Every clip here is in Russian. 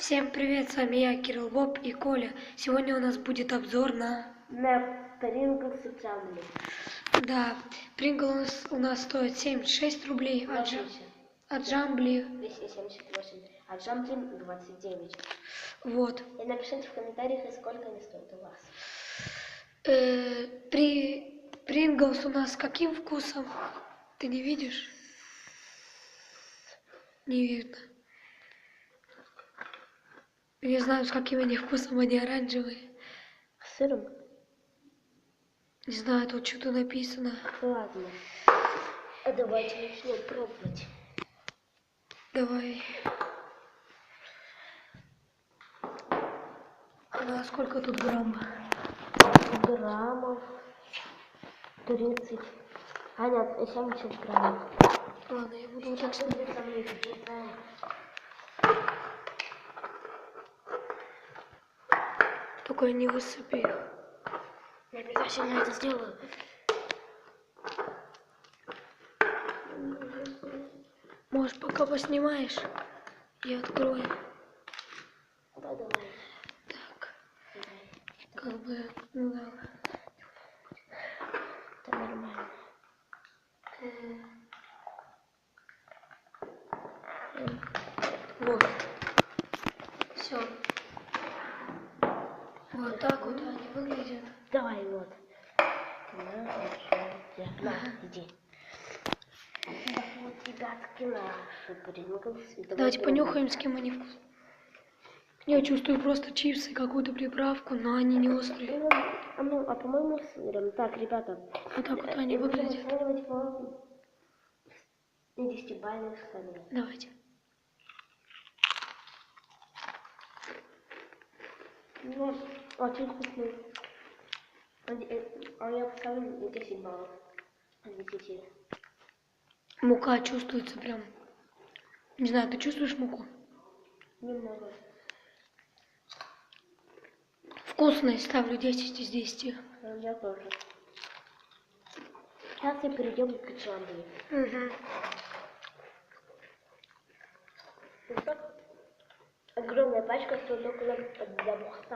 Всем привет, с вами я, Кирилл Воб и Коля. Сегодня у нас будет обзор на... На Принглс и Джамли. Да, Принглс у нас стоит 76 рублей, а, Джа- а Джамбли... 278. А Джамблин 29. Вот. И напишите в комментариях, сколько они стоят у вас. Э, при... Принглс у нас с каким вкусом? Ты не видишь? Не видно. Не знаю, с каким они вкусом, они оранжевые. С сыром? Не знаю, тут что-то написано. Ладно. А давайте начнем пробовать. Давай. А сколько тут грамм? Граммов 30. А нет, 70 граммов. Ладно, я буду уточнять. Я не высыпи. Я обязательно это сделаю. Может, пока поснимаешь, я открою. Да, давай. Так, как бы, ну да. Это нормально. Вот. Все. Вот так вот они выглядят. Давай, вот. На, хорошо. На, иди. Так вот, ребятки, наши Принглс. Давайте понюхаем, с кем они вкус. Я чувствую просто чипсы, какую-то приправку, но они не острые. Ну, А, ну, а по-моему, с сыром. Так, ребята. Вот так вот они э, будем выглядят. на десятибалльной шкале. Давайте. Ну, очень вкусный. А э, а я поставлю на 10 баллов. Из 10. Мука чувствуется прям. Не знаю, ты чувствуешь муку? Немного. Вкусный, ставлю 10 из 10. А Я тоже. Сейчас я перейдем к джамбе. Угу. Огромная пачка стоит около 200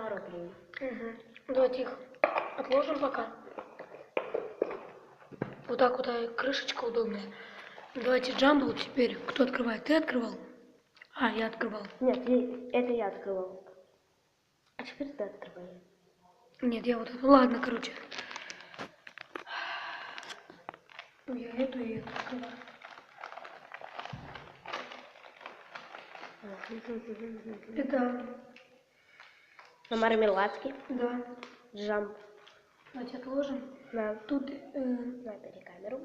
рублей. Угу. Давайте их отложим пока. Вот так вот а, крышечка удобная. Давайте джамбл теперь. Кто открывает? Ты открывал? А, я открывал. Нет, это я открывал. А теперь ты открывай. Нет, я вот. Ладно, короче. Я эту и эту открываю. Это, На мармеладке. да. Джамп. Давайте отложим. На, Тут э, на перекамеру.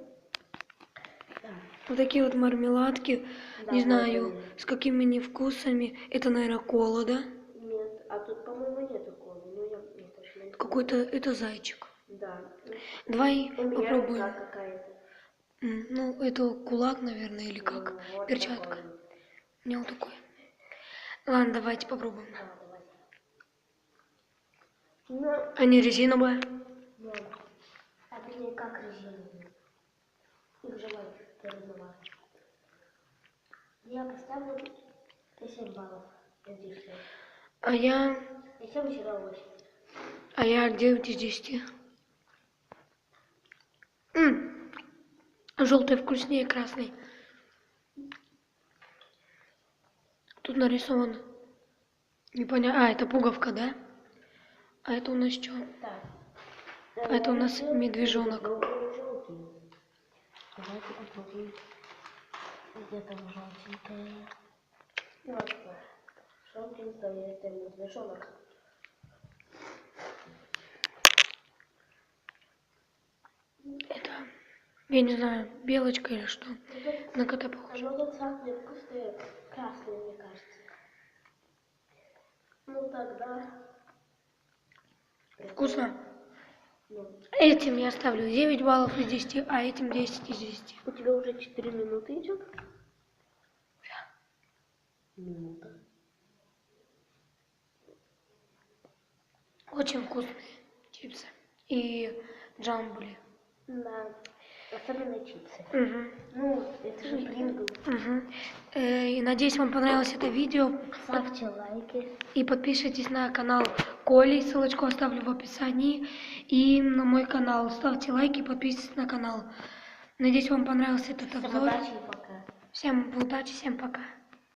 Да. вот такие вот мармеладки. Да, Не знаю, с какими они вкусами. Это, наверное, кола, да? Нет, а тут, по-моему, нету колы. Ну, я не точно не Какой-то, это зайчик. Да. Давай У меня попробуем. рука какая-то. М, Ну, это кулак, наверное, или как? Ну, вот Перчатка. такой. У меня вот такой. Ладно, давайте попробуем. Да, давай. Ну, Они резиновые. Не как резиновые. Их желаю разновать. Я поставлю 7 баллов. из 10. А я, И 7 всегда 8. а я 9 из 10. М, Желтый вкуснее красный. Тут нарисован. Непонятно. А, это пуговка, да? А это у нас что? Так. Это у нас медвежонок. Где-то желтенькое. Желтенькое это медвежонок. Это, я не знаю, белочка или что. На кота похоже. Оно тут самое вкусное, красное, мне кажется. Ну тогда... Вкусно. Этим я ставлю 9 баллов из 10, а этим 10 из 10. у тебя уже 4 минуты идет? Минута. Очень вкусные чипсы. И джамбули. Да. Особенно чипсы. Угу. Ну, это же Принглс. Угу. И надеюсь, вам понравилось это видео. Ставьте лайки. И подписывайтесь на канал Коли, ссылочку оставлю в описании. И на мой канал. Ставьте лайки, подписывайтесь на канал. Надеюсь, вам понравился этот Всем обзор. удачи и пока. Всем удачи, всем пока.